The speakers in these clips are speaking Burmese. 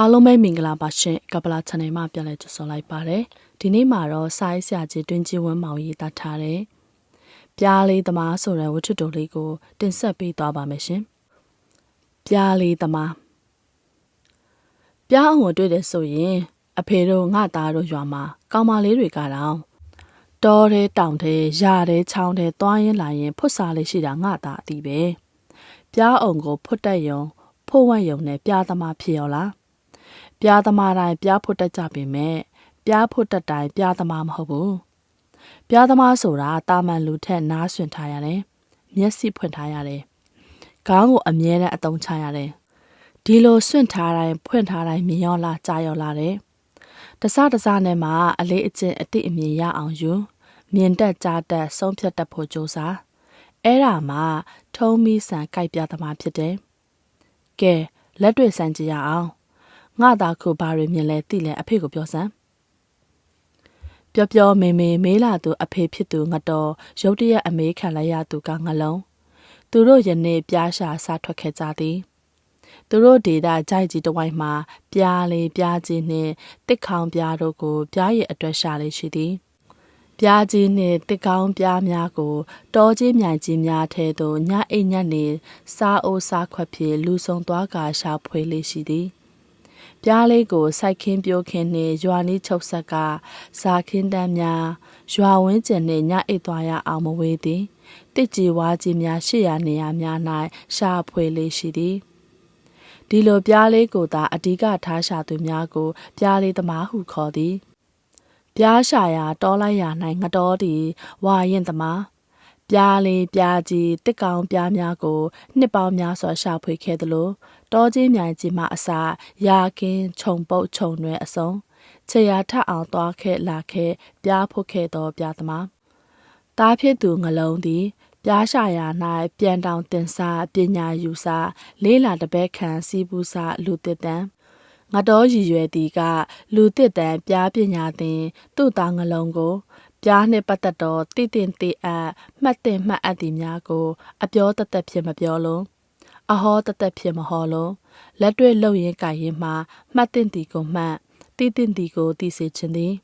အားလုံးပဲမင်္ဂလာပါရှင်ကပလာ channel မှာပြန်လည်ကြိုဆိုလိုက်ပါတယ်ဒီနေ့မှာတော့စာရေးဆရာကြီးတွင်ကြီးဝင်းမောင်ရေးသားထားတဲ့ပြားလေးသမားဆိုတဲ့ဝတ္ထုတိုလေးကိုတင်ဆက်ပေးသွားပါမယ်ရှင်ပြားလေးသမားပြားအောင်ကိုတွေ့တယ်ဆိုရင် အဖေတို့ငါသားတို့ရွာမှာကောင်မလေးတွေကတော့တောထဲတောင်ထဲရာထဲချောင်းထဲသွားရင်လာရင်ဖွတ်စားလေးရှိတာငါသားအတီးပဲပြားအောင်ကိုဖွတ်တက်ယုံဖို့ဝန့်ယုံနဲ့ပြားသမားဖြစ်ရောလား ပြားသမားတိုင်းပြားဖို့တက်ကြပေမဲ့ပြားဖို့တက်တိုင်းပြားသမားမဟုတ်ဘူးပြားသမားဆိုတာတာမန်လူထက်နားဆွင့်ထားရတယ်မျက်စိဖွင့်ထားရတယ်ခေါင်းကိုအမြဲတမ်းအတုံးချရတယ်ဒီလိုဆွင့်ထားတိုင်းဖွင့်ထားတိုင်းမြင်ရောလားကြားရောလားတဲ့တစတစနဲ့မှအလေးအကျင့်အတိအမြင်ရအောင်ယူမြင်တက်ကြားတက်ဆုံးဖြတ်တတ်ဖို့ကြိုးစားအဲ့ဒါမှထုံးမီဆန်ကြိုက်ပြသမားဖြစ်တယ်ကဲလက်တွေ့ဆန်ကြည့်ရအောင် ငါသာခုဘာတွေမြင်လဲသိလဲအဖေကိုပြောစမ်းပျော်ပျော်မေမေမေးလာသူအဖေဖြစ်သူငတော်ရုတ်တရက်အမေးခံလိုက်ရသူကငလုံးသူတို့ယနေ့ပြားရှာစားထွက်ခဲ့ကြသည်သူတို့ဒေတာကြိုက်ကြီးတဝိုင်းမှာပြားလေးပြားကြီးနှင့်တစ်ခေါင်ပြားတို့ကိုပြားရဲ့အတွက်ရှာလေးရှိသည်ပြားကြီးနှင့်တစ်ကောင်းပြားများကိုတောကြီးမြိုင်ကြီးများထဲသို့ညအိတ်ညက်နေစားအိုးစားခွက်ဖြင့်လူဆုံသွားကာရှာဖွေလေးရှိသည် ပြားလေးကိုစိုက်ခင်းပြိုးခင်းနှင့်ရွာနီးချုပ်ဆက်ကဇာခင်းတန်းများရွာဝင်းကျင်နှင့်ညအိတ်သွားရအောင်မဝေးသည်တစ်ကြီးဝါကြီးများရှေ့ရနေရများ၌ရှာဖွေလေးရှိသည်ဒီလိုပြားလေးကိုသာအဓိကထားရှာသူများကိုပြားလေးသမားဟုခေါ်သည်ပြားရှာရာတောလိုက်ရာ၌ငတော်သည်ဝါရင်သမားပြားလေးပြားကြီးတစ်ကောင်ပြားများကိုနှစ်ပေါင်းများစွာရှာဖွေခဲ့သလို တောကြီးမြိုင်ကြီးမှအစာရာကင်းခြုံပုတ်ခြုံရွယ်အစုံခြေရာထအောင်သွားခဲ့လာခဲ့ပြားဖို့ခဲ့သောပြားသမားတားဖြစ်သူငလုံးသည်ပြားရှာရာ၌ပြန်တောင်တင်စားပညာယူစားလေးလာတပည့်ခံစီးပူးစားလူတစ်တန်းငတော်ရည်ရွယ်သည်ကလူတစ်တန်းပြားပညာသင်သူ့သားငလုံးကိုပြားနှင့်ပတ်သက်သောတည်တင်တည်အပ်မှတ်တင်မှတ်အပ်သည်များကို အပြောတသက်ဖြစ်မပြောလုံး အဟောတသက်ဖြစ်မဟောလုံးလက်တွေ့လှုပ်ရင်ကြိုင်ရင်မှမှတ်တင်သည်ကိုမှတ်တည်တင်သည်ကိုတည်စေခြင်းသည်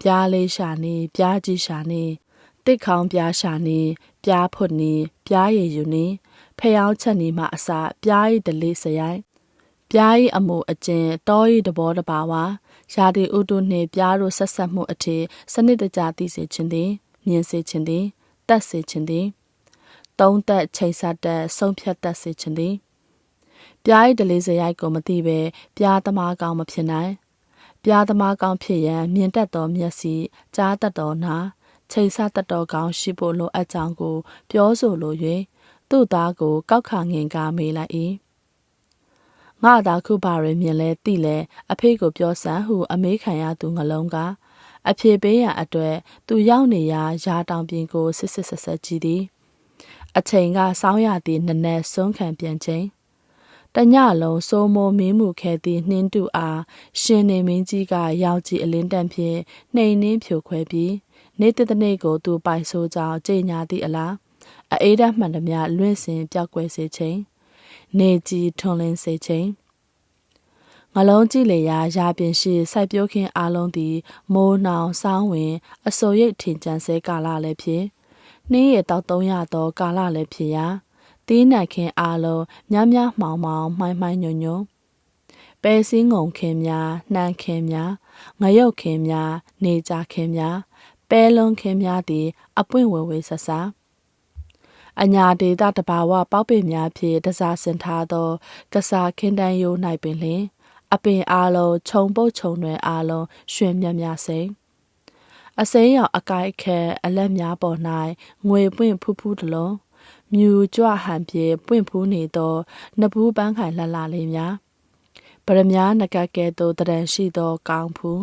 ပြားလေးရှာနေပြားကြီးရှာနေတိတ်ခေါင်းပြားရှာနေပြားဖွတ်နေပြားရည်ယူနေဖျောင်းချက်နေမှအစာပြားရည်တလေးစရိုက်ပြားရည်အမှုအကျင်တောရည်တဘောတပါဝါရာဒီဥတုနှင့်ပြားတို့ဆက်ဆက်မှုအထေစနစ်တကျသိစေခြင်းသည်မြင်စေခြင်းသည်တတ်စေခြင်းသည် သုံးသက်ချိန်ဆတက်ဆုံးဖြတ်တတ်စေခြင်းသည်ပြားရည်တလေးစရိုက်ကိုမသိဘဲပြားသမားကောင်းမဖြစ်နိုင်ပြားသမားကောင်းဖြစ်ရန်မြင်တတ်သောမျက်စိကြားတတ်သောနားချိန်ဆတတ်တော်ကောင်းရှိဖို့လိုအပ်ကြောင်းကို ပြောဆိုလို၍သူ့သားကို ကောက်ခါငင်ကားမေးလိုက်၏ငါသာခုပါရမြင်လဲတိလဲအဖေကိုပြောစမ်းဟု အမေးခံရသူငလုံးကအဖေပေးရန်အတွက်သူရောက်နေရာရာတောင်ပြင်ကိုဆစ်ဆစ်ဆက်ဆက်ကြည့်သည် အချိန်ကစောင်းရသည့်နနက်ဆုံးခံပြန်ချိန်တညလုံးစိုးမိုးမင်းမှုခဲသည့်နှင်းတူအားရှင်နေမင်းကြီးကရောက်ကြည့်အလင်းတန့်ဖြင့်နှိမ်နှင်းဖြိုခွဲပြီးနေတတဲ့နေ့ကိုသူပိုင်ဆိုးကြောင်းကြေညာသည့်အလားအေးဓာတ်မှန်သမျှလွင့်စင်ပြောက်ကွယ်စေခြင်းနေကြီးထွန်လင်းစေခြင်းငလုံးကြည့်လေရာရာပင်ရှိစိုက်ပျိုးခင်းအားလုံးသည်မိုးနှောင်စောင်းဝင် အစိုးရိတ်ထင်ကြံစဲကာလလည်းဖြစ် နှင်းရတောက်သုံးရသော ကာလလည်းဖြစ်ရာတီးနှံခင်းအားလုံးများများမှောင်မှောင်မှိုင်းမှိုင်းညွညွပဲစင်းငုံခင်းများနှမ်းခင်းများငရုတ်ခင်းများနေကြခင်းများပဲလုံးခင်းများသည် အပွင့်ဝဲဝဲဆဆာအညာဒေတာတဘာဝပေါက်ပင်များဖြင့်တစားစင်ထားသော ကစားခင်းတန်းယိုး၌ပင်လျှင် အပင်အားလုံးခြုံပုတ်ခြုံတွေအားလုံးရွှင်မြတ်များစိမ့် အစိမ်းရောင်အကိုက်ခဲအလက်များပေါ်၌ငွေပွင့်ဖူးဖူးတလုံးမြူကြွဟန်ပြေပွင့်ဖူးနေသောနဘူးပန်းခိုင်လှလှလေးများဗရမ ्या နကကဲ့သို့တရံရှိသောကောင်းဖူး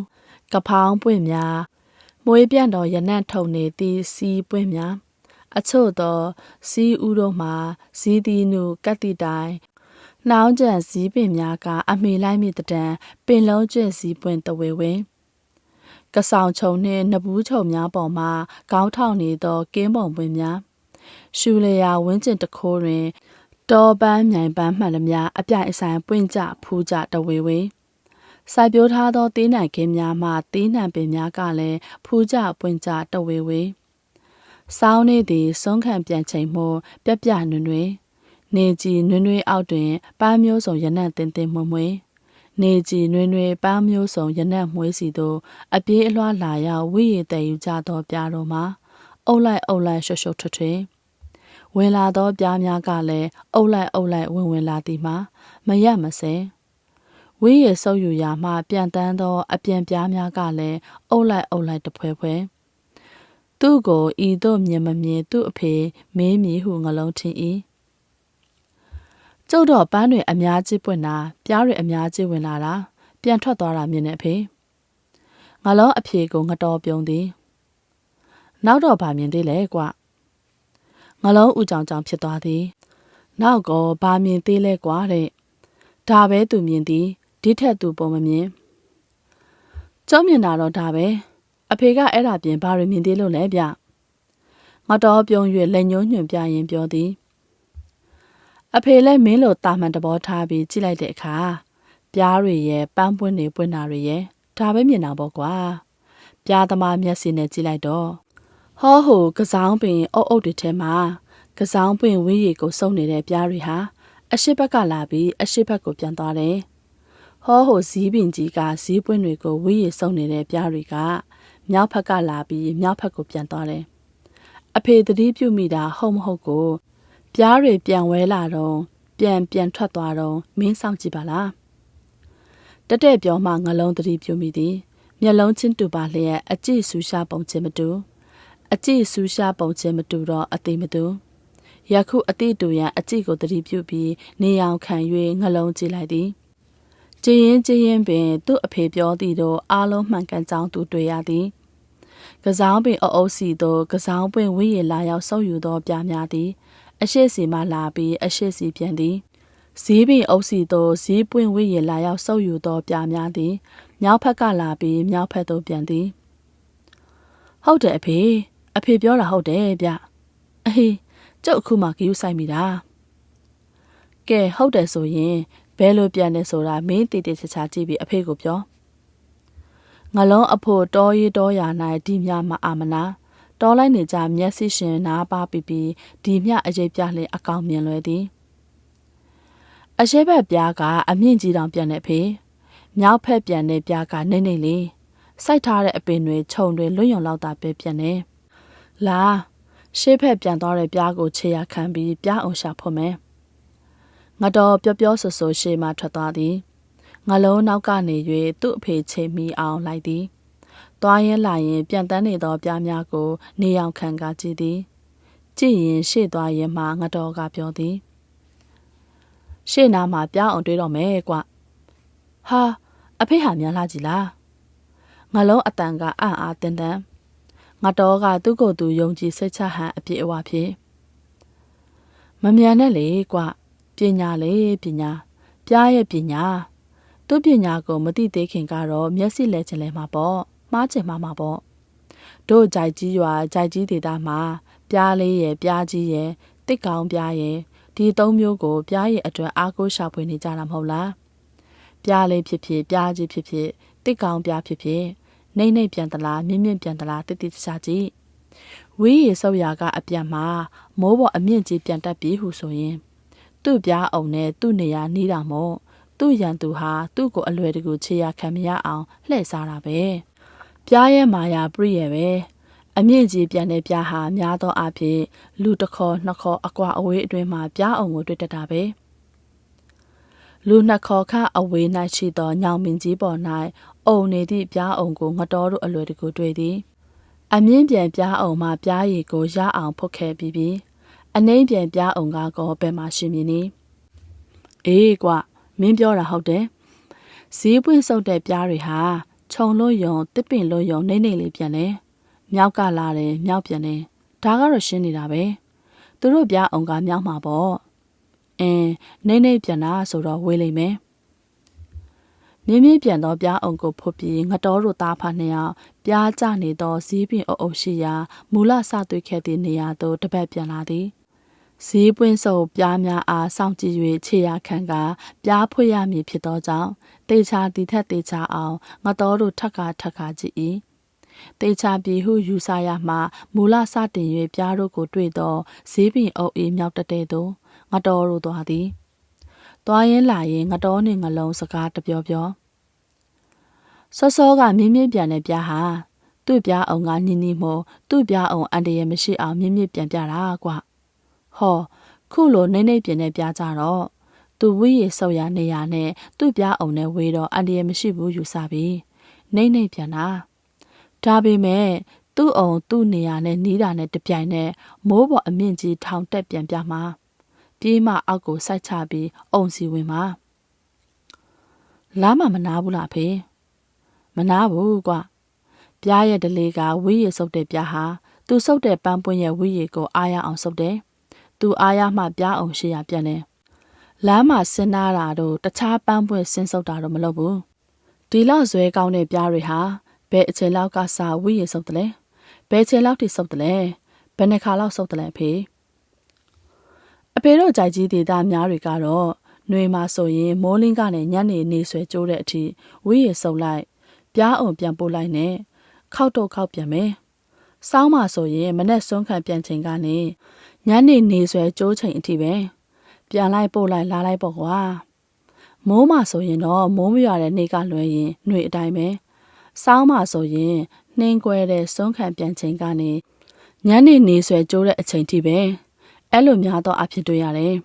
ကဖောင်းပွင့်များမွေးပြန့်တော်ရနံ့ထုံနေသည့်စီးပွင့်များအချို့သောစီးဥတို့မှာဇီးသီးနုကတိတိုင်နှောင်းကျန်စည်းပင်များကအမေလိုက်မိတံပင်လုံးကျင့်စည်းပွင့်တဝေဝင်း ကဆောင်ချုံနှင့်နဘူးချုံများပေါ်မှခေါင်းထောက်နေသောကင်းပုံပွင့်များရှူလျာဝင်းကျင်တခိုးတွင်တောပန်းမြိုင်ပန်းမှန်သမျှအပြိုင်အဆိုင်ပွင့်ကြဖူးကြတဝေဝေစိုက်ပျိုးထားသောသေးနှံခင်းများမှသေးနှံပင်များကလည်းဖူးကြပွင့်ကြတဝေဝေစောင်းနေသည်ဆုံးခံပြန်ချိန်မှုပြက်ပြနွနွေနေကြည်နွနွေအောက်တွင်ပန်းမျိုးစုံရနံ့တင်တင်မွမွေ နေကြည်နွေနွေပန်းမျိုးစုံရနံ့မွေးစီသို့အပြေးအလွှားလာရောက်ဝိရည်တည်ယူကြသောပြားတော်မှာအုပ်လိုက်အုပ်လိုက်ရှုပ်ရှုပ်ထွထွေဝင်လာသောပြားများကလည်းအုပ်လိုက်အုပ်လိုက်ဝင်ဝင်လာသည်မှာမရက်မစဲဝိရည်ဆုပ်ယူရာမှပြန်တန်းသောအပြန်ပြားများကလည်းအုပ်လိုက်အုပ်လိုက်တဖွဲဖွဲသူ့ကိုဤသို့မြင်မမြင်သူ့အဖေမေးမြည်ဟုငလုံးထင်၏ ကျုပ်တော့ပန်းတွေအများကြီးပွင့်တာပြားတွေအများကြီးဝင်လာတာပြန်ထွက်သွားတာမြင်တဲ့အဖေငလုံးအဖေကိုငတော်ပြုံးသည်နောက်တော့ဗာမြင်သေးလဲကွငလုံးဥကြောင်ကြောင်ဖြစ်သွားသည်နောက်ကောဗာမြင်သေးလဲကွာတဲ့ဒါပဲသူမြင်သည်ဒီထက်သူပုံမမြင်ကျောင်းမြင်တာတော့ဒါပဲအဖေကအဲ့ဒါပြင်ဘာတွေမြင်သေးလို့လဲဗျငတော်ပြုံး၍လက်ညှိုးညွှန်ပြရင်ပြောသည် အဖေလည်းမင်းလိုတာမန်တဘောထားပြီးကြည့်လိုက်တဲ့အခါပြားတွေရဲ့ပန်းပွင့်တွေပွင့်တာတွေရဲ့ဒါပဲမြင်တာပေါ့ကွာပြားသမားမျက်စိနဲ့ကြည့်လိုက်တော့ဟောဟိုကစားပင်အုပ်အုပ်တွေထဲမှာကစားပင်ဝင်းရီကိုစုံနေတဲ့ပြားတွေဟာအရှိဘက်ကလာပြီးအရှိဘက်ကိုပြန်သွားတယ်ဟောဟိုဇီးပင်ကြီးကဇီးပွင့်တွေကိုဝင်းရီစုံနေတဲ့ပြားတွေကမြောက်ဘက်ကလာပြီးမြောက်ဘက်ကိုပြန်သွားတယ်အဖေသတိပြုမိတာဟုတ်မဟုတ်ကို ပြားတွေပြန်ဝဲလာတော့ပြန်ပြန်ထွက်သွားတော့မင်းစောင့်ကြည့်ပါလားတက်တဲ့ပြောမှငလုံးသတိပြုမိသည်မျက်လုံးချင်းတူပါလျက်အကြည့်ဆူရှာပုံချင်းမတူအကြည့်ဆူရှာပုံချင်းမတူတော့အသေးမတူယခုအတိတူရန်အကြည့်ကိုသတိပြုပြီးနေအောင်ခံ၍ငလုံးကြည့်လိုက်သည်ကြည်ရင်ကြည်ရင်ပင်သူ့အဖေပြောသည်တော့အားလုံးမှန်ကန်ကြောင်းသူတွေ့ရသည်ကစားပင်အုပ်စီသို့ကစားပွင့်ဝင်းရလာရောက်ဆုပ်ယူသောပြများသည် အရှိစီမှလာပြီးအရှိစီပြန်သည်ဈေးပင်အုပ်စီသို့ဈေးပွင့်ဝင်းရလာရောက်ဆုပ်ယူသောပြများသည်မြောက်ဖက်ကလာပြီးမြောက်ဖက်သို့ပြန်သည်ဟုတ်တယ်အဖေအဖေပြောတာဟုတ်တယ်ဗျအဟေးကျုပ်အခုမှကယူဆိုင်မိတာကဲဟုတ်တယ်ဆိုရင်ဘဲလိုပြန်နေဆိုတာမင်းတည်တည်ချာချာကြည့်ပြီးအဖေကိုပြောငလုံးအဖို့တောရီတောရာ၌ဒီမြမအာမနာ တောလိုက်နေကြမျက်စိရှင်နားပါပြီးပြီးဒီမြအရေးပြလင်အကောင်မြင်လွယ်သည်အရှိဘက်ပြားကအမြင့်ကြီးတောင်ပြန်နေဖေမြောက်ဖက်ပြန်တဲ့ပြားကနေနေလေးစိုက်ထားတဲ့အပင်တွေခြုံတွေလွတ်ယုံလောက်တာပဲပြန်နေလာရှေ့ဖက်ပြန်သွားတဲ့ပြားကိုခြေရခံပြီးပြားအောင်ရှာဖို့မယ်ငါတော့ပျော့ပျော့ဆဆရှေ့မှထွက်သွားသည်ငလုံးနောက်ကနေ၍သူ့အဖေချိန်မိအောင်လိုက်သည်။ သွားရင်လာရင်ပြန်တန်းနေသောပြားများကို နေအောင်ခံကားကြည့်သည်။ကြည့်ရင်ရှေ့သွားရင်မှငတော်ကပြောသည်။ရှေ့နားမှာပြားအောင်တွေးတော့မယ်ကွ။ဟာအဖေဟာမြန်လာကြည်လား။ငလုံးအတန်ကအံ့အားတင်းတန်းငါတော်ကသူ့ကိုယ်သူယုံကြည်စိတ်ချဟန်အပြည့်အဝဖြစ်မမြန်နဲ့လေကွပညာလေပညာပြားရဲ့ပညာသူ့ပညာကိုမသိသေးခင်ကတော့မျက်စိလဲချင်လဲမှာပေါ့ မှားချင်မှာမှာပေါ့တို့ကြိုက်ကြီးရွာကြိုက်ကြီးဒေတာမှာပြားလေးရဲ့ပြားကြီးရဲ့တစ်ကောင်ပြားရဲ့ဒီသုံးမျိုးကိုပြားရဲ့အတွက်အားကိုးရှာဖွေနေကြတာမဟုတ်လားပြားလေးဖြစ်ဖြစ်ပြားကြီးဖြစ်ဖြစ်တစ်ကောင်ပြားဖြစ်ဖြစ်နှိမ့်နှိမ့်ပြန်တလားမြင့်မြင့်ပြန်တလားတိတိကျကျကြည့်ဝေးရဆောက်ရာကအပြန်မှာမိုးပေါ်အမြင့်ကြီးပြန်တက်ပြီဟုဆိုရင် သူ့ပြားအောင်နဲ့သူ့နေရာနီးတာမို့သူ့ရန်သူဟာသူ့ကိုအလွယ်တကူခြေရခံမရအောင်လှည့်စားတာပဲ ပြားရဲ့မာယာပြည့်ရဲ့ပဲအမြင့်ကြီးပြန်တဲ့ပြားဟာများသောအားဖြင့်လူတစ်ခေါ်နှစ်ခေါ်အကွာအဝေးအတွင်းမှာပြားအောင်ကိုတွေ့တတ်တာပဲလူနှစ်ခေါ်ခအဝေး၌ရှိသောညောင်မင်းကြီးပေါ်၌အုံနေသည့်ပြားအောင်ကိုငတော်တို့အလွယ်တကူတွေ့သည်အမြင့်ပြန်ပြားအောင်မှပြားရည်ကိုရအောင်ဖုတ်ခဲ့ပြီးပြီးအနှိမ့်ပြန်ပြားအောင်ကကောဘယ်မှာရှိမည်နည်းအေးကွမင်းပြောတာဟုတ်တယ်ဈေးပွင့်ဆုပ်တဲ့ပြားတွေဟာ ခြုံလို့ယုံတစ်ပင်လို့ယုံနေနေလေးပြန်တယ်မြောက်ကလာတယ်မြောက်ပြန်တယ်ဒါကတော့ရှင်းနေတာပဲသူတို့ပြားအောင်ကမြောက်မှာပေါ့အင်းနေနေပြန်တာဆိုတော့ဝေးလိမ့်မယ်မြင်းမြင်းပြန်သောပြားအောင်ကိုဖုတ်ပြီးငတော်တို့သားဖာနှစ်ယောက်ပြားကျနေသောဈေးပင်အုပ်အုပ်ရှိရာမူလစသွေးခဲ့သည့်နေရာသို့တပတ်ပြန်လာသည်ဈေးပွင့်စုပ်ပြားများအားစောင့်ကြည့်၍ခြေရာခံကပြားဖွေရမည်ဖြစ်သောကြောင့် တေချာတီထက်တေချာအောင်ငတော်တို့ထက်ခါထက်ခါကြည့်၏တေချာပြီဟုယူဆရမှမူလစတင်၍ပြားတို့ကိုတွေ့သောဈေးပင်အုပ်အေးမြောက်တတဲ့သို့ငတော်တို့သွားသည်သွားရင်လာရင်ငတော်နှင့်ငလုံးစကားတပြောပြောစောစောကမြင်းမြင့်ပြန်တဲ့ပြားဟာသူ့ပြားအောင်ကနီနီမို့သူ့ပြားအောင်အန်တရမရှိအောင်မြင့်မြင့်ပြန်ပြတာကွာဟောခုလိုနေနေပြင်းနေပြကြတော့ သူဝိရေဆောက်ရနေရနဲ့သူ့ပြားအောင်နဲ့ဝေးတော့အန်တရမရှိဘူးယူဆပြီးနေနေပြန်တာဒါပေမဲ့သူ့အောင်သူ့နေရာနဲ့နီးတာနဲ့တပြိုင်နက်မိုးပေါ်အမြင့်ကြီးထောင်တက်ပြန်ပြမှာပြေးမအောက်ကိုစိုက်ချပြီးအုံစီဝင်မှာလားမမနာဘူးလားဖေမနာဘူးကွာပြားရဲ့ဒလေးကဝီးရစုပ်တဲ့ပြားဟာသူစုပ်တဲ့ပန်းပွင့်ရဲ့ဝီးရကိုအားရအောင်စုပ်တယ်သူအားရမှပြားအောင်ရှိရပြန်တယ် လမ်းမှာဆင်းနာတာတို့တခြားပန်းပွင့်ဆင်းစုပ်တာတော့မလုပ်ဘူးဒီလောက်ဇွဲကောင်းတဲ့ပြားတွေဟာဘယ်အချိန်လောက်ကစာဝီးရစုပ်တယ်လဲဘယ်ချိန်လောက်ထိစုပ်တယ်လဲဘယ်နှခါလောက်စုပ်တယ်လဲဖေအဖေတို့ကြိုက်ကြီးဒေတာများတွေကတော့နှွေမှာဆိုရင်မိုးလင်းကနေညနေနေဆွဲကျိုးတဲ့အထိဝီးရစုပ်လိုက်ပြားအောင်ပြန်ပို့လိုက်နဲ့ခောက်တော့ခောက်ပြန်မယ်။စောင်းမှာဆိုရင်မနဲ့စွန်းခံပြန်ချိန်ကနေညနေနေဆွဲကျိုးချိန်အထိပဲ ပြန်လိုက်ပို့လိုက်လာလိုက်ပေါ့ကွာ။မိုးမှာဆိုရင်တော့မိုးမရွာတဲ့နေ့ကလွယ်ရင်ຫນွေအတိုင်းပဲ။စောင်းမှာဆိုရင်နှင်းကွဲတဲ့စွန်းခံပြန်ချိန်ကနေညနေနေဆွဲကျိုးတဲ့အချိန်ထိပဲအဲ့လိုများတော့အဖြစ်တွေ့ရတယ်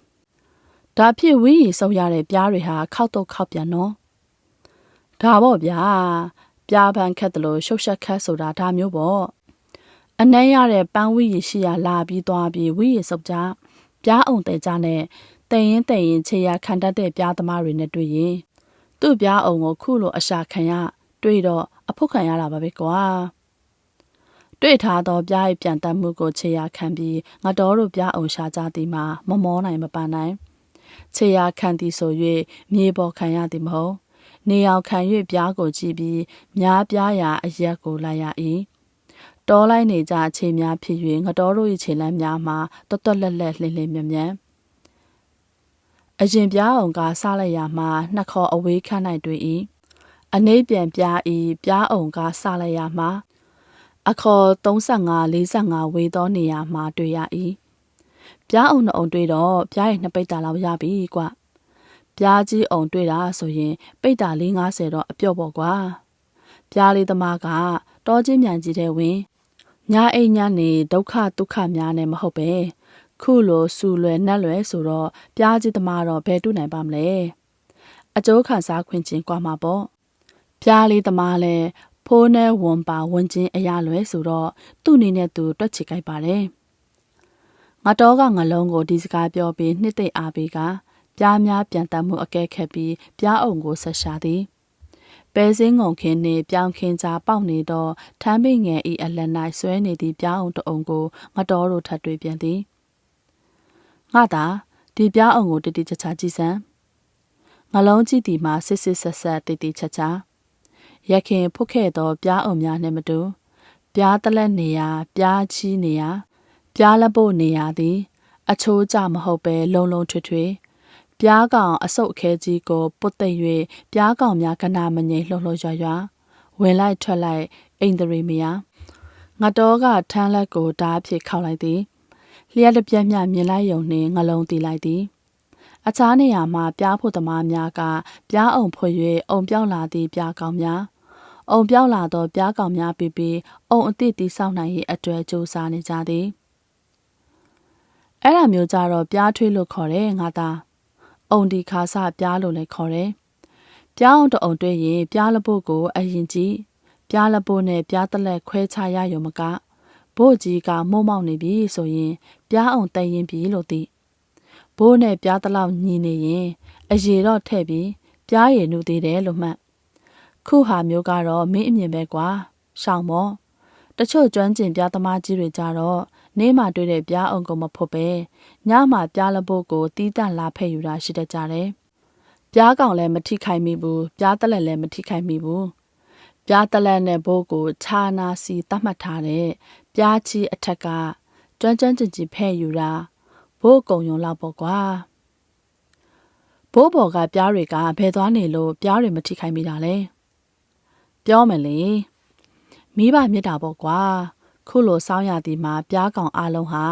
။ဒါဖြစ်ဝင်းရီဆုပ်ရတဲ့ပြားတွေဟာခောက်တော့ခောက်ပြန်နော်။ဒါပေါ့ဗျာပြားပန်းခက်တယ်လို့ရှုပ်ရှက်ခက်ဆိုတာဒါမျိုးပေါ့အနှမ်းရတဲ့ပန်းဝီရရှိရလာပြီးသွားပြီးဝီရစုပ်ကြ ပြားအောင်တဲ့ကြနဲ့တည်ရင်တည်ရင်ခြေရခံတတ်တဲ့ပြားသမားတွေနဲ့တွေ့ရင်သူ့ပြားအောင်ကိုခုလိုအရှာခံရတွေ့တော့အဖုတ်ခံရတာပါပဲကွာတွေ့ထားသောပြားရဲ့ပြန်တတ်မှုကိုခြေရခံပြီးငါတော်တို့ပြားအောင်ရှာကြသည်မှာမမောနိုင်မပန်းနိုင်ခြေရခံသည်ဆို၍မြေပေါ်ခံရသည်မဟုတ်နေအောင်ခံ၍ပြားကိုကြည့်ပြီးများပြားရာအရက်ကိုလိုက်ရ၏ တောလိုက်နေကြအခြေများဖြစ်၍ငတော်တို့၏ခြေလမ်းများမှာတွတ်တွတ်လက်လက်လှင်လှင်မြမြအရင်ပြားအောင်ကစားလိုက်ရမှာနှစ်ခေါ်အဝေးခန့်၌တွေ့၏အနှိပ်ပြန်ပြား၏ပြားအောင်ကစားလိုက်ရမှာအခေါ်35 45ဝေးသောနေရာမှာတွေ့ရ၏ပြားအောင်နှုံတွေ့တော့ပြားရဲ့နှစ်ပိတ်တာလောက်ရပြီကွပြားကြီးအောင်တွေ့တာဆိုရင်ပိတ်တာလေး90တော့အပြော့ပေါ့ကွာပြားလေးသမားကတောချင်းမြန်ကြီးတဲ့ဝင် ညာအိမ်ညနေဒုက္ခဒုက္ခများနဲ့မဟုတ်ပဲခုလိုစူလွယ်နက်လွယ်ဆိုတော့ပြားကြီးသမားတော့ဘယ်တူနိုင်ပါမလဲအကျိုးခံစားခွင့်ချင်းကွာမှာပေါ့ပြားလေးသမားလဲဖိုးနဲ့ဝန်ပါဝန်ချင်းအရာလွယ်ဆိုတော့သူ့အနေနဲ့သူတွက်ချကြိုက်ပါတယ်ငါတော့ကငလုံးကိုဒီစကားပြောပြီးနှစ်သိမ့်အားပေးကပြားများပြန်တတ်မှုအကဲခတ်ပြီးပြားအောင်ကိုဆက်ရှာသည် ပဲစင်းငုံခင်းနှင့်ပြောင်းခင်းကြားပေါက်နေသောထမ်းပိငယ်ဤအလက်၌ဆွဲနေသည့်ပြားအောင်တအုံကိုငတော်တို့ထပ်တွေ့ပြန်သည်ငါသာဒီပြားအောင်ကိုတတိချာချာကြည့်စမ်းငလုံးကြည့်သည်မှာစစ်စစ်ဆက်ဆက်တိတိချာချာရခင်ဖုတ်ခဲ့သောပြားအောင်များနှင့်မတူပြားတလက်နေရာပြားချီးနေရာပြားလက်ဖို့နေရာသည် အချိုးကျမဟုတ်ပဲလုံလုံထွေထွေ ပြားကောင်အဆုတ်အခဲကြီးကိုပုတ်သိပ်၍ပြားကောင်များကနာမငိမ့်လှုပ်လှုပ်ရွရွဝင်လိုက်ထွက်လိုက်အိမ်တရီမယာငါတော်ကထမ်းလက်ကိုဓားဖြစ်ခောက်လိုက်သည်လျှက်တစ်ပြက်မြမြင်လိုက်ယုံနှင့်ငလုံးတီးလိုက်သည်အခြားနေရာမှာပြားဖို့သမားများကပြားအောင်ဖွ၍အုံပြောက်လာသည့်ပြားကောင်များအုံပြောက်လာသောပြားကောင်များပြီးပြီးအုံအသည့်တီဆောက်နိုင်ရေးအတွက်ကြိုးစားနေကြသည်အဲ့ဒါမျိုးကြတော့ပြားထွေးလို့ခေါ်တယ်ငါသား အုံဒီခါစပြားလို့လည်းခေါ်တယ်။ပြားအောင်တအုံတွေ့ရင်ပြားလပုတ်ကိုအရင်ကြည့်ပြားလပုတ်နဲ့ပြားတလက်ခွဲခြားရရုံမကဘို့ကြီးကမုံမောက်နေပြီဆိုရင်ပြားအောင်တည်ရင်ပြီလို့သိဘိုးနဲ့ပြားတလောက်ညီနေရင်အရေတော့ထဲ့ပြီးပြားရည်နုသေးတယ်လို့မှတ်ခုဟာမျိုးကတော့မင်းအမြင်ပဲကွာရှောင်းမောတချို့ကျွမ်းကျင်ပြားသမားကြီးတွေကြတော့ နေ့မှတွေ့တဲ့ပြားအောင်ကိုမဖို့ပဲညမှပြားလပုတ်ကိုတီးတန့်လာဖဲ့ယူတာရှိတတ်ကြတယ်။ပြားကောင်လည်းမထိခိုက်မိဘူးပြားတလက်လည်းမထိခိုက်မိဘူး။ပြားတလက်နဲ့ဘိုးကိုခြာနာစီတတ်မှတ်ထားတဲ့ပြားချီအထက်ကကျွမ်းကျွမ်းကျင်ကျင်ဖဲ့ယူတာဘဘိုးကုံယုံလောက်ပေါ့ကွာဘိုးဘော်ကပြားတွေကဘယ်သွားနေလို့ပြားတွေမထိခိုက်မိတာလဲပြောမယ်လေမိဘမြစ်တာပေါ့ကွာ ခုလိုစောင်းရသည်မှာပြားကောင်အလုံးဟာ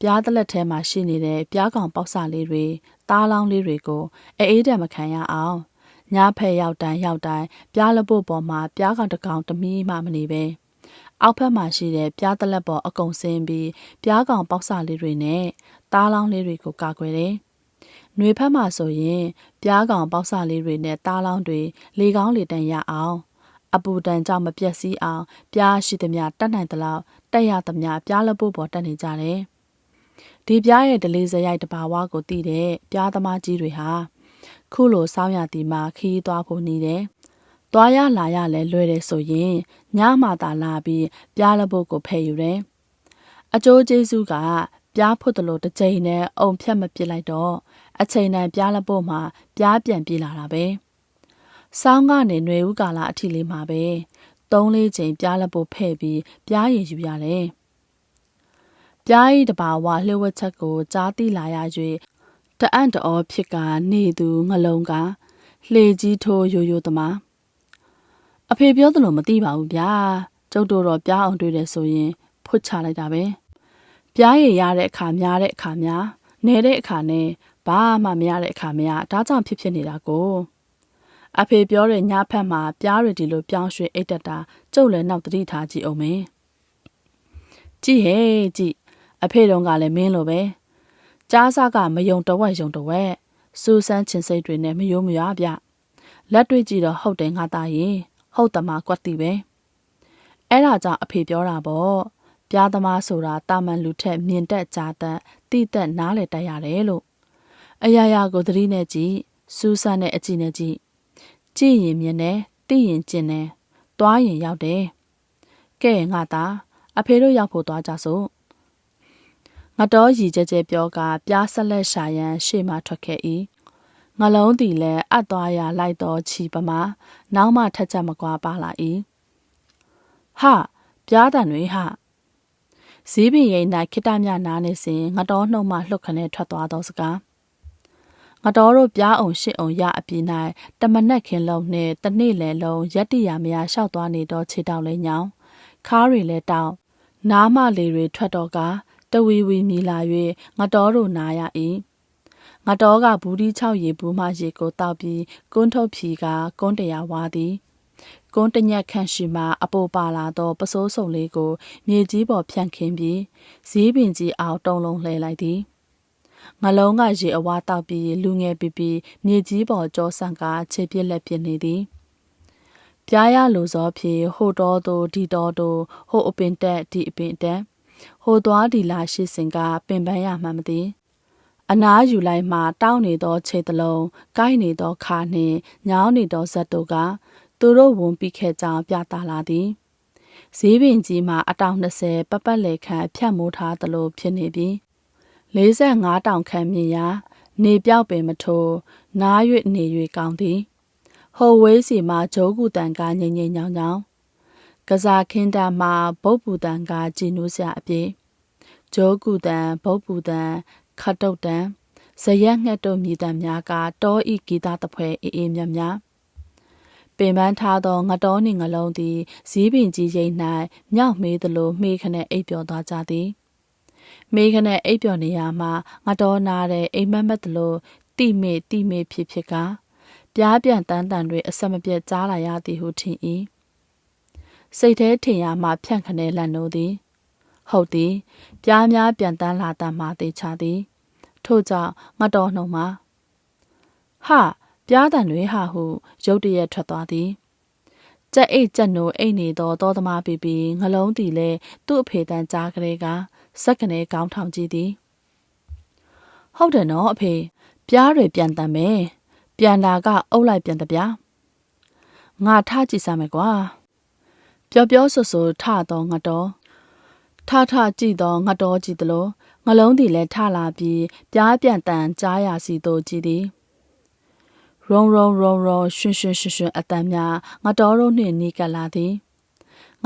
ပြားတလက်ထဲမှာရှိနေတဲ့ပြားကောင်ပေါက်စလေးတွေတားလောင်းလေးတွေကိုအေးအေးတက်မခံရအောင်ညဖက်ရောက်တိုင်းရောက်တိုင်းပြားလပုတ်ပေါ်မှာပြားကောင်တစ်ကောင်တမီးမှမနေပဲအောက်ဖက်မှာရှိတဲ့ပြားတလက်ပေါ်အကုံဆင်းပြီးပြားကောင်ပေါက်စလေးတွေနဲ့တားလောင်းလေးတွေကိုကာကွယ်တယ်။နှွေဖက်မှာဆိုရင်ပြားကောင်ပေါက်စလေးတွေနဲ့တားလောင်းတွေလေကောင်းလေတန်ရအောင် အပူတန်ကြောင့်မပြက်စီးအောင်ပြားရှိသမျှတတ်နိုင်သလောက်တက်ရသမျှပြားလပုတ်ပေါ်တက်နေကြတယ်။ဒီပြားရဲ့ဒလေးစရိုက်တဘာဝကိုသိတဲ့ပြားသမားကြီးတွေဟာခုလိုစောင်းရသည်မှာခီးသွားဖို့နေတယ်။သွားရလာရလဲလွယ်တယ်ဆိုရင်ညမှသာလာပြီးပြားလပုတ်ကိုဖယ်ယူတယ်။အကျိုးကျေးဇူးကပြားဖွတ်တယ်လို့တစ်ချိန်နဲ့အုံဖြတ်မပစ်လိုက်တော့အချိန်တန်ပြားလပုတ်မှာပြားပြန်ပြေးလာတာပဲ။ စောင်းကနေຫນွေဦးကာလအထီလေးမှာပဲသုံးလေးချိန်ပြားလပုတ်ဖဲ့ပြီးပြားရည်ယူရတယ်။ပြားဤတဘာဝလှုပ်ဝက်ချက်ကိုကြားသိလာရ၍တအံ့တော်ဖြစ်ကနေသူငလုံးကလှေကြီးထိုးရိုးရိုးသမားအဖေပြောသလိုမသိပါဘူးဗျာကျုပ်တို့တော့ပြားအောင်တွေ့တယ်ဆိုရင်ဖွတ်ချလိုက်တာပဲပြားရည်ရတဲ့အခါများတဲ့အခါများနဲတဲ့အခါနဲ့ဘာမှမရတဲ့အခါမရဒါကြောင့်ဖြစ်ဖြစ်နေတာကို အဖေပြောတဲ့ညဖက်မှာပြားရည်ဒီလိုပြောင်းရွှေ့အိတ်တက်တာကျုပ်လည်းနောက်တတိထားကြည့်အောင်မင်းကြည့်ဟဲ့ကြည့်အဖေတုံးကလည်းမင်းလိုပဲကြားစားကမယုံတဝက်ယုံတဝက်စူဆန်းချင်စိတ်တွေနဲ့မယိုးမရွာဗျလက်တွေ့ကြည့်တော့ဟုတ်တယ်ငါသားရေဟုတ်တမကွက်တီပဲအဲ့ဒါကြောင့်အဖေပြောတာပေါ့ပြားသမားဆိုတာတာမန်လူထက်မြင်တက်ကြားတက်တိတက်နားလေတက်ရတယ်လို့အရာရာကိုသတိနဲ့ကြည့်စူးစမ်းတဲ့အကြည့်နဲ့ကြည့် ကြည့်ရင်မြင်တယ်သိရင်ကျင်တယ်သွားရင်ရောက်တယ်ကဲငါသားအဖေတို့ရောက်ဖို့သွားကြစို့ငါတော့ရည်ကြဲကြဲပြောကပြားဆက်လက်ရှာရန်ရှေ့မှထွက်ခဲ့၏ငလုံးတီလည်းအပ်သွားရလိုက်တော့ချီပမာနောက်မှထက်ချက်မကွာပါလာ၏ဟာပြားတန်တွေဟာဈေးပင်ရိပ်၌ခိတမြနားနေစဉ်ငတော်နှုတ်မှလှုပ်ခနဲ့ထွက်သွားသောစကား ငတော်တို့ပြားအောင်ရှစ်အောင်ရအပြင်၌တမနက်ခင်လုံးနှင့်တနေ့လယ်လုံးရက်တရမရလျှောက်သွားနေတော့ခြေတောက်လဲညောင်းခါးတွေလဲတောက်နားမလေတွေထွက်တော့ကတဝီဝီမြည်လာ၍ငတော်တို့နာရ၏ငတော်ကဘူးဒီ6ရေဘူးမှရေကိုတောက်ပြီးကွန်းထုတ်ဖြီကကွန်းတရာဝါသည်ကွန်းတညက်ခန့်ရှိမှအပေါ်ပါလာသောပစိုးစုံလေးကိုမြေကြီးပေါ်ဖြန့်ခင်းပြီးဈေးပင်ကြီးအောင်တုံလုံးလှဲလိုက်သည် ငလုံးကရေအဝါတောက်ပြီးလူငယ်ပီပီမြေကြီးပေါ်ကြောဆန့်ကခြေပြက်လက်ပြနေသည်ပြားရလိုစောဖြေဟိုတော်တို့ဒီတော်တို့ဟိုအပင်တက်ဒီအပင်တက်ဟိုသွားဒီလာရှိစဉ်ကပင်ပန်းရမှမသိအနားယူလိုက်မှတောင်းနေသောခြေတလုံးကိုက်နေသောခါနှင့်ညောင်းနေသောဇက်တို့ကသူတို့ဝန်ပြီးခဲ့ကြောင်းပြသလာသည်ဈေးပင်ကြီးမှာအတောင်20ပပတ်လေခန့်ဖြတ်မိုးထားသလိုဖြစ်နေပြီး 45တောင်ခန့်မြင်ရာ နေပြောက်ပင်မထိုးနား၍နေ၍ကောင်းသည်ဟိုဝေးစီမှာဂျိုးကူတန်ကငိမ့်ငိမ့်ညောင်ညောင်ကစားခင်းတာမှာဘုတ်ပူတန်ကကြည်နူးစရာအပြေဂျိုးကူတန်ဘုတ်ပူတန်ခတ်တုတ်တန်ဇရက်ငှက်တို့မြည်တံများကတောဤဂီတတပွဲအေးအေးမြတ်မြတ်ပင်ပန်းထားသောငတော်နှင့်ငလုံးသည်ဇီးပင်ကြီးရိပ်၌မြောက်မေးသလိုမေးခနဲ့အိပ်ပျော်သွားကြသည် မေးခနဲ့အိပ်ပျော်နေရမှငတော်နာတဲ့အိမ်မက်မက်သလိုတိမေတိမေဖြစ်ဖြစ်ကပြားပြန်တန်းတန်တွေအဆက်မပြတ်ကြားလာရသည်ဟုထင်၏စိတ်แท้ထင်ရမှဖြန့်ခနဲ့လန့်နိုးသည် ဟုတ်သည် ပြားများပြန်တန်းလာတတ်မှတေချသည် ထို့ကြောင့်ငါတော်နှုံမှာဟာပြားတန်တွေဟာဟုရုတ်တရက်ထွက်သွားသည်ကြက်အိတ်ကြက်နိုအိတ်နေသောသောသမားပီပီငလုံးတီလဲသူ့အဖေတန်ကြားကလေးက စက်ကနေကောင်းထောင်ကြည့်သည်ဟုတ်တယ်နော်အဖေပြားတွေပြန်တန်မယ်ပြန်တာကအုပ်လိုက်ပြန်တပြားငါထကြည့်စမ်းမယ်ကွာပျော်ပျောဆူဆူထတော့ငါတော့ထထကြည့်တော့ငါတော်ကြည့်သလိုငလုံးတီလည်းထလာပြီးပြားပြန်တန်ကြားရစီတို့ကြည့်သည်ရုံရုံရုံရုံရွှင်ရွှင်ရွှင်ရွှင်အတန်များငါတော်တို့နှင့်နီးကပ်လာသည်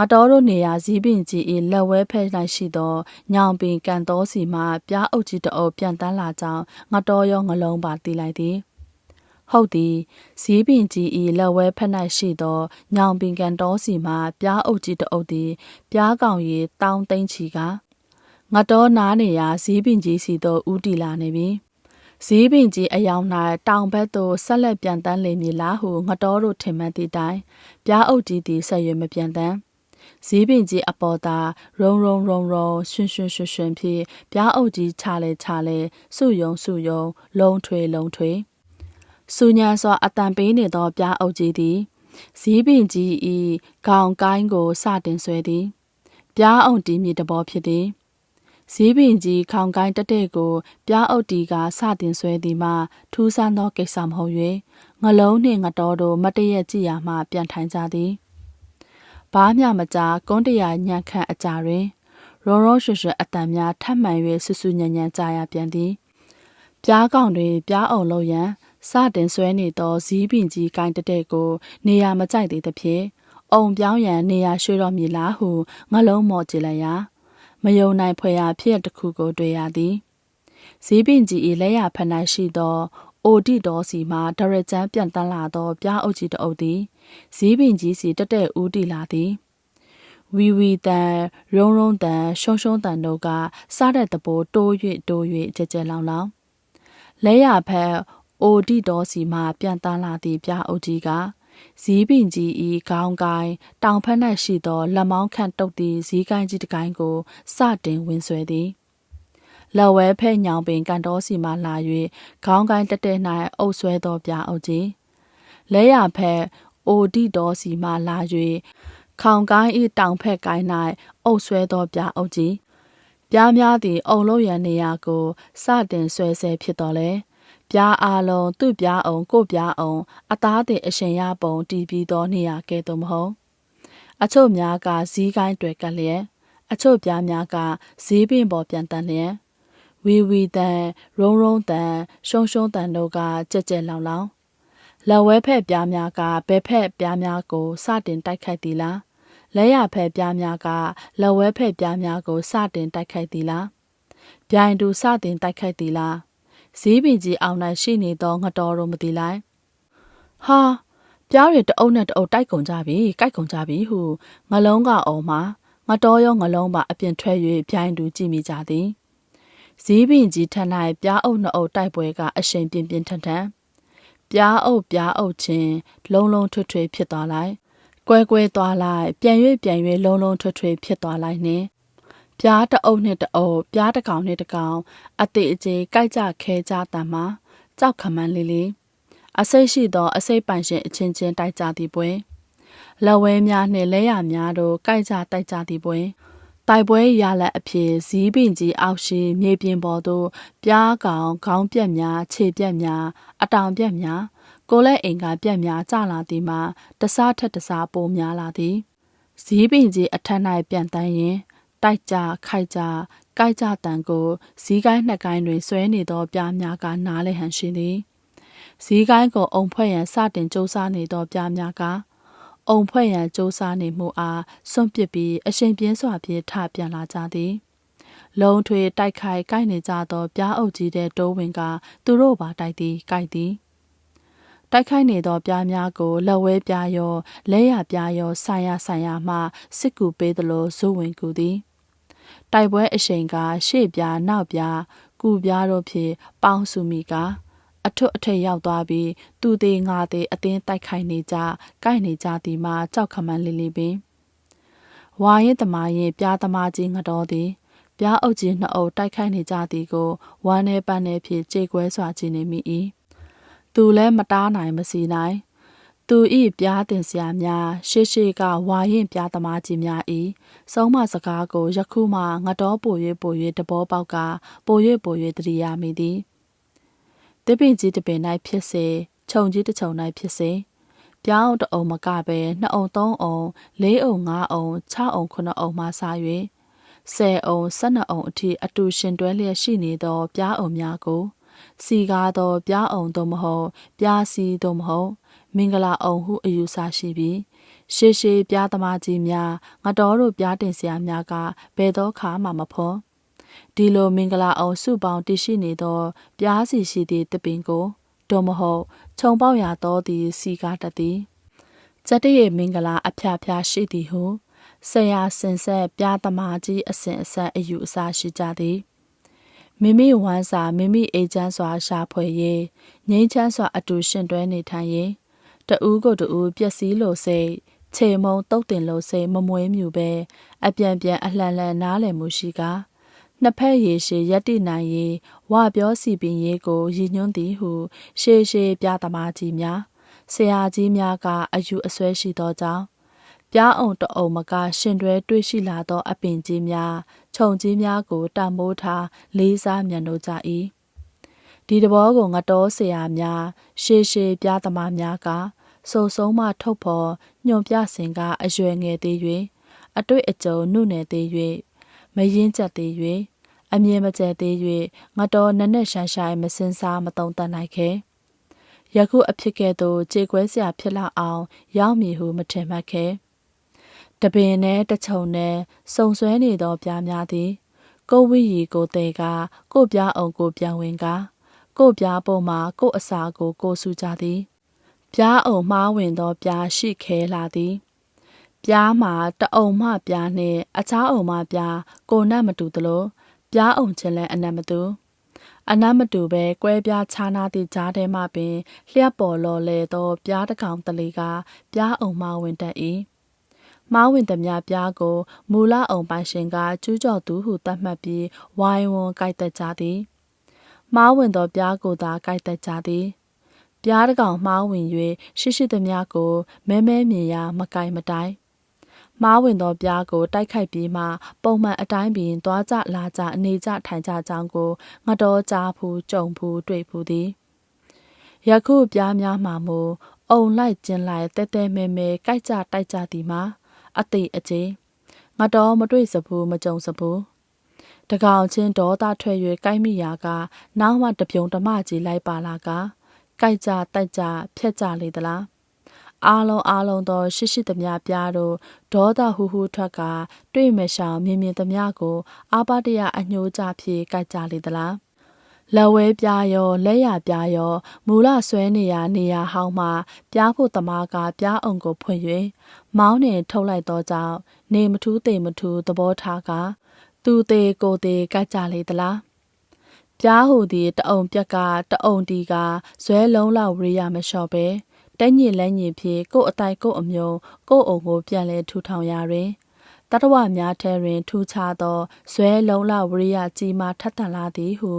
ငငါတော်တို့နေရာဇီးပင်ကြီး၏လက်ဝဲဖက်၌ရှိသောညောင်ပင်ကန်တော်စီမှပြားအုပ်ကြီးတအုပ်ပြန်တန်းလာကြောင်းငါတော်ရောငလုံးပါတီးလိုက်သည်ဟုတ်သည်ဇီးပင်ကြီး၏လက်ဝဲဖက်၌ရှိသောညောင်ပင်ကန်တော်စီမှပြားအုပ်ကြီးတအုပ်သည်ပြားကောင်ရီတောင်းသိမ့်ချီကငါတော်နားနေရာဇီးပင်ကြီးစီသို့ဦးတီလာနေပြီဇီးပင်ကြီးအယောင်၌တောင်ဘက်သို့ဆက်လက်ပြန်တန်းလေမည်လားဟုငတော်တို့ထင်မှတ်သည့်တိုင်ပြားအုပ်ကြီးသည်ဆက်ရွမပြန်တန်း ဇီးပင်ကြီးအပေါ်သာရုံရုံရုံရုံရွှင်ရွှင်ရွှင်ရွှင်ဖြင့်ပြားအုပ်ကြီးချလဲချလဲစုယုံစုယုံလုံထွေလုံထွေစူညံစွာအတန်ပေးနေသောပြားအုပ်ကြီးသည်ဇီးပင်ကြီးဤခေါင်ကိုင်းကိုစတင်ဆွဲသည်ပြားအောင်တီးမြေတဘောဖြစ်သည်ဇီးပင်ကြီးခေါင်ကိုင်းတက်တဲ့ကိုပြားအုပ်တီကစတင်ဆွဲသည်မှာထူးဆန်းသောကိစ္စမဟုတ်၍ငလုံးနှင့်ငတော်တို့မတရက်ကြည့်ရမှပြန်ထိုင်ကြသည် ဘားမြမကြားကွန်းတရာညံခန့်အကြတွင်ရောရောရွှွှွအတန်များထပ်မှန်၍ဆူဆူညံညံကြားရပြန်သည်ပြားကောင်တွေပြားအောင်လို့ရန်စတင်ဆွဲနေသောဇီးပင်ကြီးကိုင်းတက်တဲ့ကို နေရာမကြိုက်သေးသဖြင့်အုံပြောင်းရန်နေရာရွှေ့တော်မည်လားဟုငလုံးမော့ကြည့်လိုက်ရာမယုံနိုင်ဖွယ်ရာဖြစ်တစ်ခုကိုတွေ့ရသည်ဇီးပင်ကြီး၏လက်ရဖက်၌ရှိသော အိုတီတော်စီမှဒရကြမ်းပြန်တန်းလာသောပြားအုပ်ကြီးတအုပ်သည်ဇီးပင်ကြီးစီတက်တဲ့ဦးတီလာသည်ဝီဝီတန်ရုံရုံတန်ရှုံရှုံတန်တို့ကစားတဲ့တပိုးတိုး၍တိုး၍ကြဲကြဲလောင်လောင်လဲရဖက်အိုတီတော်စီမှပြန်တန်းလာသည့်ပြားအုပ်ကြီးကဇီးပင်ကြီးဤခေါင်းကိုင်းတောင်ဖက်၌ရှိသောလက်မောင်းခန့်တုတ်သည့်ဇီးကိုင်းကြီးတစ်ကိုင်းကိုစတင်ဝင်ဆွဲသည် လက်ဝဲဖဲ့ညောင်ပင်ကန်တော်စီမှလာ၍ခေါင်းကိုင်းတက်တဲ့၌အုပ်ဆွဲသောပြအုပ်ကြီးလဲရဖက်အိုတီတော်စီမှလာ၍ခေါင်ကိုင်းဤတောင်ဖက်ကိုင်း၌အုပ်ဆွဲသောပြအုပ်ကြီးပြားများသည့်အုံလို့ရန်နေရာကိုစတင်ဆွဲဆဲဖြစ်တော်လဲပြားအားလုံးသူ့ပြားအောင်ကိုပြားအောင်အသားတင်အရှင်ရပုံတည်ပြီးသောနေရာကဲ့သို့မဟုတ်အချို့များကဇီးကိုင်းတွေကလျက်အချို့ပြားများကဇီးပင်ပေါ်ပြန်တန်လျက် ဝီဝီတန်ရုံရုံတန်ရှုံရှုံတန်တို့ကကြက်ကြက်လောင်လောင်လက်ဝဲဖက်ပြားများကဘဲဖက်ပြားများကိုစတင်တိုက်ခိုက်သည်လားလက်ရဖက်ပြားများကလက်ဝဲဖက်ပြားများကိုစတင်တိုက်ခိုက်သည်လားပြိုင်တူစတင်တိုက်ခိုက်သည်လားဈေးပင်ကြီးအောင်၌ရှိနေသောငတော်တို့မသိလိုက်ဟာပြားတွေတအုပ်နဲ့တအုပ်တိုက်ကုန်ကြပြီကြိုက်ကုန်ကြပြီဟုငလုံးကအောင်မှာငတော်ရောငလုံးပါအပြင်ထွက်၍ပြိုင်တူကြည့်မိကြသည် ဈေးပင်ကြီးထက်၌ပြားအုပ်နှစ်အုပ်တိုက်ပွဲကအရှိန်ပြင်းပြင်းထန်ထန်ပြားအုပ်ပြားအုပ်ချင်းလုံးလုံးထွတ်ထွေဖြစ်သွားလိုက်ကွဲကွဲသွားလိုက်ပြန်၍ပြန်၍လုံးလုံးထွတ်ထွေဖြစ်သွားလိုက်နှင့်ပြားတအုပ်နှင့်တအုပ်ပြားတကောင်နှင့်တကောင်အတိအကျေကြိုက်ကြခဲကြတမ်းမှာကြောက်ခမန်းလေးလေးအစိတ်ရှိသော အစိတ်ပိုင်ရှင်အချင်းချင်းတိုက်ကြသည်ပွဲလက်ဝဲများနှင့်လဲရများတို့ကြိုက်ကြတိုက်ကြသည်ပွဲ တိုက်ပွဲရလက်အဖြစ်ဇီးပင်ကြီးအောက်ရှိမြေပြင်ပေါ်သို့ပြားကောင်ခေါင်းပြက်များခြေပြက်များအတောင်ပြက်များကိုလက်အိမ်ကပြက်များကျလာသည်မှာတစားထက်တစားပိုများလာသည်ဇီးပင်ကြီးအထက်၌ပြန်တန်းရင်တိုက်ကြခိုက်ကြကြိုက်ကြတန်ကိုဇီးကိုင်းနှစ်ကိုင်းတွင်ဆွဲနေသောပြားများကနားလဲဟန်ရှင်သည်ဇီးကိုင်းကိုအုံဖွဲ့ရန်စတင်စူးစမ်းနေသောပြားများက အုံဖွဲ့ရန်စူးစမ်းနေမှုအားစွန့်ပစ်ပြီးအရှင်ပြင်းစွာဖြင့်ထပြန်လာကြသည်လုံထွေတိုက်ခိုက်ကိုက်နေကြသောပြားအုပ်ကြီးတဲ့တိုးဝင်က သူတို့ပါတိုက်သည်ကိုက်သည်တိုက်ခိုက်နေသောပြားများကိုလက်ဝဲပြားရောလဲရပြားရောဆိုင်ရဆိုင်ရမှစစ်ကူပေးသလိုဇိုးဝင်ကူသည်တိုက်ပွဲအရှိန်ကရှေ့ပြားနောက်ပြားကူပြားတို့ဖြင့်ပေါင်းစုမိက အထွတ်အထိပ်ရောက်သွားပြီးသူသေးငါသေးအတင်းတိုက်ခိုက်နေကြကိုက်နေကြသည်မှာကြောက်ခမန်းလေးလေးပင်ဝါရင်တမာရင်ပြားသမားကြီးငတော်သည်ပြားအုပ်ကြီးနှစ်အုပ်တိုက်ခိုက်နေကြသည်ကိုဝမ်းနေပန်းနေဖြင့်ကြေကွဲစွာကြည့်နေမိ၏သူလည်းမတားနိုင်မစီနိုင်သူဤပြားတင်စရာများရှေ့ရှေ့ကဝါရင်ပြားသမားကြီးများဤဆုံးမစကားကိုယခုမှငတော်ပို၍ပို၍တဘောပေါက်ကပို၍ပို၍တရိယာမိသည် တပင်ကြီးတပင်၌ဖြစ်စေခြုံကြီးတစ်ခြုံ၌ဖြစ်စေပြောင်းတအုံမကပဲနှစ်အုံသုံးအုံလေးအုံငါးအုံ၆အုံခုနှစ်အုံမှစ၍ဆယ်အုံ၁၂အုံအထိအတူရှင်တွဲလျက်ရှိနေသောပြားအုံများကိုစီကားသောပြားအုံသို့မဟုတ်ပြားစီသို့မဟုတ်မင်္ဂလာအုံဟုအယူဆရှိပြီးရှေးရှေးပြားသမားကြီးများငါတော်တို့ပြားတင်ဆရာများကဘယ်တော့ခါမှမဖော် ဒီလိုမင်္ဂလာအောင်စုပေါင်းတည်ရှိနေသော ပြားစီရှိသည့်တပင်ကိုတော့မဟုတ်ခြုံပေါက်ရသောသည်စီကားတသည်စတရေမင်္ဂလာအဖျားဖျားရှိသည်ဟုဆရာစင်ဆက်ပြားသမားကြီးအစဉ်အဆက်အယူအဆရှိကြသည်မိမိဝမ်းစာမိမိအေချမ်းစွာရှာဖွေရေးငြိမ်းချမ်းစွာအတူရှင်တွဲနေထိုင်ရေးတဦးကိုတဦးပျက်စီးလို့စိတ်ခြေမုံတုတ်တင်လို့စိတ်မမွေးမြူပဲအပြန်ပြန်အလှန်လှန်နားလည်မှုရှိကား နှစ်ဖက်ရေရှည်ရက်တိနိုင်ရေးဝပြောစီပင်ရေးကိုရည်ညွှန်းသည်ဟု ရှေးရှေးပြသမားကြီးများဆရာကြီးများကအယူအဆွဲရှိသောကြောင့်ပြားအောင်တအုံမကရှင်တွဲတွေ့ရှိလာသော အပင်ကြီးများခြုံကြီးများကိုတံမိုးထားလေးစားမြတ်လို့ကြ၏ဒီတဘောကိုငတော်ဆရာများရှေးရှေးပြသမားများကစုံဆုံးမှထုတ်ဖော်ညွန်ပြစင်ကအရွယ်ငယ်သေး၍အတွေ့အကြုံနှုနယ်သေး၍ မရင်ကျက်သေး၍အမြင်မကျဲသေး၍ငတော်နက်နက်ရှိုင်းရှိုင်းမစင်စားမတုံတတ်နိုင်ခဲ့ယခုအဖြစ်ကဲ့သို့ခြေခွဲစရာဖြစ်လာအောင် ရောက်မည်ဟုမထင်မှတ်ခဲ့တပင်နဲ့တချုံနဲ့စုံဆွဲနေသောပြားများသည် ကိုဝိရီကိုတဲ့ကကိုပြားအောင်ကိုပြောင်းဝင်ကကိုပြားပေါ်မှာကိုအစာကိုကိုဆူကြသည် ပြားအောင်မှားဝင်သောပြားရှိခဲလာသည် ပြားမှာတအုံမှပြားနှင့်အခြားအုံမှပြားကိုနတ်မတူသလိုပြားအုံချင်းလည်းအနတ်မတူအနတ်မတူပဲကွဲပြားခြားနာသည့်ကြားထဲမှပင်လျှက်ပေါ်လော်လေသောပြားတစ်ကောင်တလေကပြားအုံမှဝင်တတ်၏မားဝင်သမျှပြားကိုမူလအုံပိုင်ရှင်ကကျူးကျော်သူဟုသတ်မှတ်ပြီးဝိုင်းဝန်းကြိုက်တတ်ကြသည်မားဝင်သောပြားကိုသာကြိုက်တတ်ကြသည်ပြားတကောင်မှားဝင်၍ရှိရှိသမျှကိုမဲမဲမြင်ရာမကင်မတိုင် မားဝင်သောပြားကိုတိုက်ခိုက်ပြီးမှပုံမှန်အတိုင်းပင်သွားကြလာကြအနေကြထိုင်ကြကြောင်းကိုငတော်ကြားဖူးကြုံဖူးတွေ့ဖူးသည်ယခုပြားများမှာမူအုံလိုက်ကျင်လိုက်တဲတဲမဲမဲကြိုက်ကြတိုက်ကြသည်မှာအသိအကျေငတော်မတွေ့စဘူးမကြုံစဘူးတကောင်ချင်းဒေါသထွက်၍ကိုက်မိရာကနောက်မှတပြုံတမကြီးလိုက်ပါလာကကြိုက်ကြတိုက်ကြဖြက်ကြလေသလား အားလုံးအားလုံးသောရှိရှိသမျှပြားတို့ဒေါသဟူဟူထွက်ကတွေ့မရှောင်မြင်မြင်သမျှကို အာပတရအညှိုးကြဖြည့်ကြိုက်ကြလေသလားလက်ဝဲပြားရောလက်ရပြားရောမူလဆွဲနေရနေရဟောင်းမှပြားဖို့တမားကပြားအောင်ကိုဖွင့်၍မောင်းနှင်ထုတ်လိုက်သောကြောင့်နေမထူးသိမထူးသဘောထားကသူသေးကိုသေးကြိုက်ကြလေသလားပြားဟူသည်တအုံပြက်ကတအုံတီကဇွဲလုံးလောက်ဝရိယမလျှော့ပဲ တက်ညစ်လန်းညစ်ဖြင့်ကို့အတိုင်ကို့အမြုံကို့အုံကိုပြန်လဲထူထောင်ရာတွင်တတဝများထဲတွင် ထူခြားသောဇွဲလုံးလဝရိယကြီးမာထက်တန်လာသည်ဟု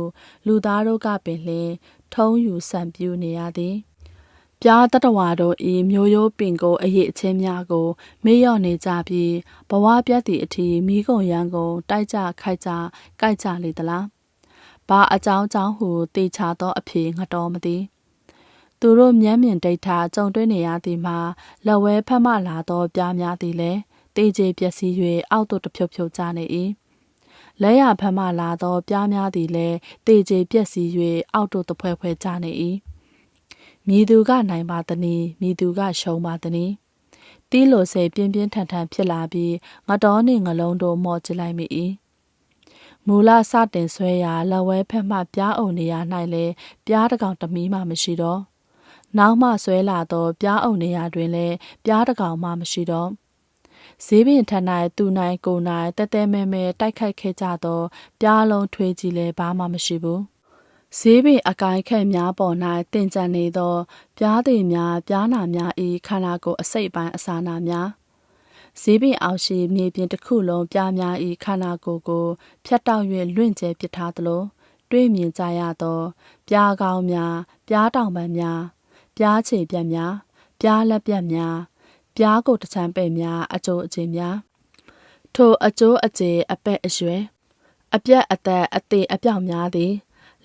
လူသားတို့ကပင်လျှင်ထုံးယူဆံပြူနေရသည်ပြားတတဝါတို့ဤမျိုးရိုးပင်ကိုအရေးအချင်းများကို မေ့လျော့နေကြပြီးဘဝပြတ်သည့်အထိမိကုံရန်ကုန်တိုက်ကြခိုက်ကြကြိုက်ကြလေသလားဘာအကြောင်းကြောင့်ဟုတေချာသောအဖြေငတော်မသည် သူတို့မျက်မြင်ဒိတ်ထားကြုံတွေ့နေရသည်မှာလက်ဝဲဖက်မှလာသောပြားများသည်လည်းတေးကျေပျက်စီး၍အောက်သို့တဖြုတ်ဖြုတ်ကျနေ၏လက်ရဖက်မှလာသောပြားများသည်လည်းတေးကျေပျက်စီး၍အောက်သို့တဖွဲဖွဲကျနေ၏မြည်သူကနိုင်ပါသနည်းမြည်သူကရှုံးပါသနည်းတီးလိုစိတ်ပြင်းပြင်းထန်ထန်ဖြစ်လာပြီးငတော်နှင့်ငလုံးတို့မော့ကျလိုက်မိ၏မူလစတင်ဆွဲရာလက်ဝဲဖက်မှပြားအုံနေရ၌လဲပြားတကောင်တမီးမှမရှိတော့ နောက်မှဆွဲလာသောပြားအုံနေရာတွင်လည်းပြားတကောင်မှမရှိတော့ဈေးပင်ထ၌သူနိုင်ကိုနိုင်တဲတဲမဲမဲတိုက်ခိုက်ခဲ့ကြသောပြားလုံးထွေးကြီးလည်းဘာမှမရှိဘူးဈေးပင်အကိုင်းခက်များပေါ်၌တင်ကြံနေသော ပြားသေးများပြားနာများ၏ခန္ဓာကိုယ်အစိတ်ပိုင်းအစာနာများဈေးပင်အောက်ရှိမြေပြင်တစ်ခုလုံးပြားများ၏ခန္ဓာကိုယ်ကိုဖြတ်တောက်၍လွင့်ကျဲပစ်ထားသလိုတွေ့မြင်ကြရသော ပြားကောင်းများပြားတောင်ပန်းများ ပြားချေပြက်များပြားလက်ပြက်များပြားကိုတချမ်းပဲ့များအကျိုးအကျေများထိုအကျိုးအကျေအပဲ့အရွယ်အပြက်အသက်အသေးအပြောင်များသည်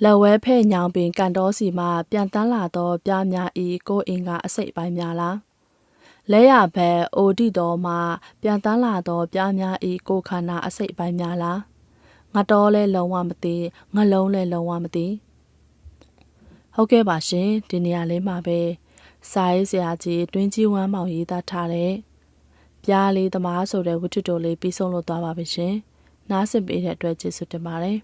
လက်ဝဲဖဲ့ညောင်ပင်ကန်တော်စီမှပြန်တန်းလာသောပြားများဤကိုအင်ကအစိတ်ပိုင်းများလားလဲရဘက်အိုတိတော်မှပြန်တန်းလာသောပြားများဤကိုခန္ဓာအစိတ်ပိုင်းများလားငါတော်လဲလုံးဝမသိငါလုံးလဲလုံးဝမသိ ဟုတ်ကဲ့ပါရှင်ဒီနေရာလေးမှာပဲစာရေးဆရာကြီးတွင်းကြီးဝမ်းမောင်ရေးသားထားတဲ့ပြားလေးသမားဆိုတဲ့ဝတ္ထုတိုလေးပြီးဆုံးလို့သွားပါပြီရှင်နားဆင်ပေးတဲ့အတွက်ကျေးဇူးတင်ပါတယ်